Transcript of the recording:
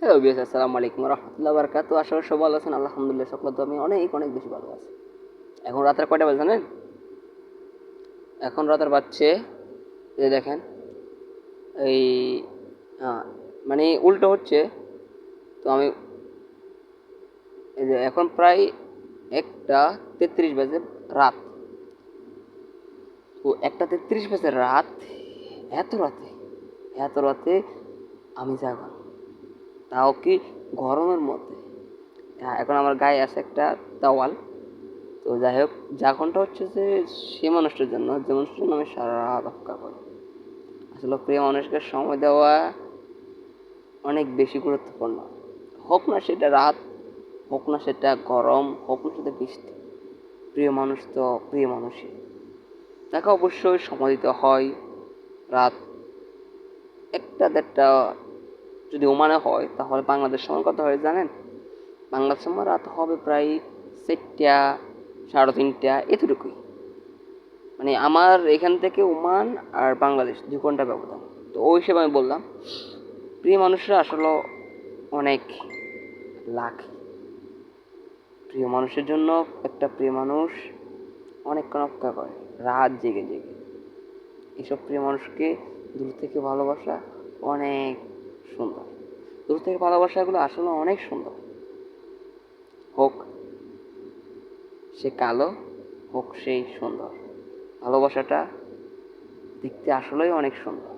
Hello বিয়াস আসসালামু আলাইকুম রহমতুল্লাহ বারকাত করি সব ভালো আছেন। আলহামদুলিল্লাহ সকল তো আমি অনেক অনেক বেশি ভালো আছি। এখন রাতের কয়টা বাজে জানেন? এখন রাতের এই যে দেখেন এই হ্যাঁ, মানে উল্টো হচ্ছে তো আমি এই যে এখন প্রায় একটা তেত্রিশ বাজে রাত। তো একটা তেত্রিশ বাজে রাত এত রাতে এত রাতে আমি জাগা তাও কি গরমের মধ্যে? হ্যাঁ, এখন আমার গায়ে আছে একটা তাওয়াল তো যাই হোক যা জাগনটা হচ্ছে যে সে মানুষটার জন্য যে মানুষটার জন্য আমি সারা রাত করি। আসলে প্রিয় মানুষকে সময় দেওয়া অনেক বেশি গুরুত্বপূর্ণ। হোক না সেটা রাত হোক না সেটা গরম হোক না সেটা বৃষ্টি। প্রিয় মানুষ তো প্রিয় মানুষই। তাকে অবশ্যই সময় দিতে হয় রাত একটা দেড়টা যদি ওমানে হয়, তাহলে বাংলাদেশ সময় কত হয় জানেন? বাংলাদেশ সময় রাত হবে প্রায় চারটা, সাড়ে তিনটা, এতটুকুই। মানে আমার এখান থেকে ওমান আর বাংলাদেশ দু ঘণ্টা ব্যবধান। তো ওই হিসেবে আমি বললাম, প্রিয় মানুষরা আসলে অনেক লাখ প্রিয় মানুষের জন্য একটা প্রিয় মানুষ অনেকক্ষণ অপেক্ষা করে, রাত জেগে জেগে। এসব প্রিয় মানুষকে দূর থেকে ভালোবাসা অনেক সুন্দর। দূর থেকে ভালোবাসাগুলো আসলে অনেক সুন্দর। হোক, সে কালো, হোক সেই সুন্দর। ভালোবাসাটা দেখতে আসলেই অনেক সুন্দর।